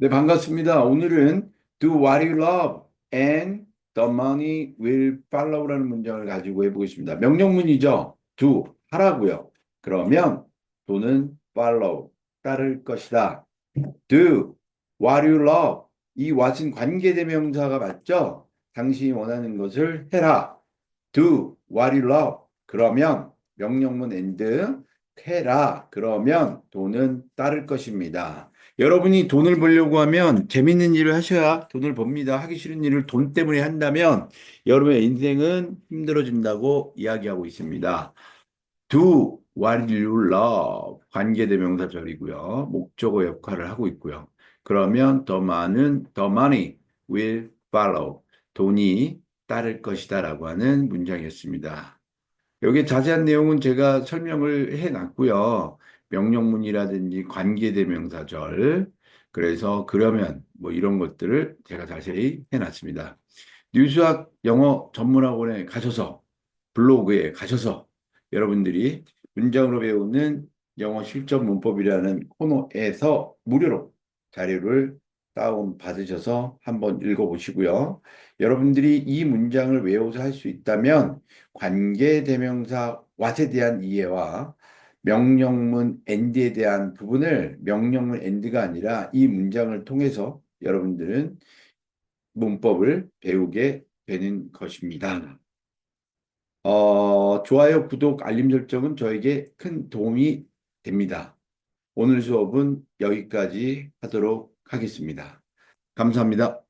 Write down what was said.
네, 반갑습니다. 오늘은 do what you love and the money will follow라는 문장을 가지고 해보겠습니다. 명령문이죠. do, 하라고요. 그러면 돈은 follow, 따를 것이다. do what you love. 이 what은 관계대명사가 맞죠? 당신이 원하는 것을 해라. do what you love. 그러면 명령문 and 해라. 그러면 돈은 따를 것입니다. 여러분이 돈을 벌려고 하면 재밌는 일을 하셔야 돈을 법니다. 하기 싫은 일을 돈 때문에 한다면 여러분의 인생은 힘들어진다고 이야기하고 있습니다. do what you love 관계대명사 절이고요. 목적어 역할을 하고 있고요. 그러면 더 많은 the money will follow 돈이 따를 것이다 라고 하는 문장이었습니다. 여기 자세한 내용은 제가 설명을 해놨고요. 명령문이라든지 관계대명사절, 그래서 그러면 뭐 이런 것들을 제가 자세히 해놨습니다. 뉴스학 영어 전문학원에 가셔서 블로그에 가셔서 여러분들이 문장으로 배우는 영어 실전 문법이라는 코너에서 무료로 자료를 다운 받으셔서 한번 읽어보시고요. 여러분들이 이 문장을 외워서 할 수 있다면 관계대명사 what에 대한 이해와 명령문 and에 대한 부분을 명령문 and가 아니라 이 문장을 통해서 여러분들은 문법을 배우게 되는 것입니다. 어, 좋아요, 구독, 알림 설정은 저에게 큰 도움이 됩니다. 오늘 수업은 여기까지 하도록 하겠습니다. 감사합니다.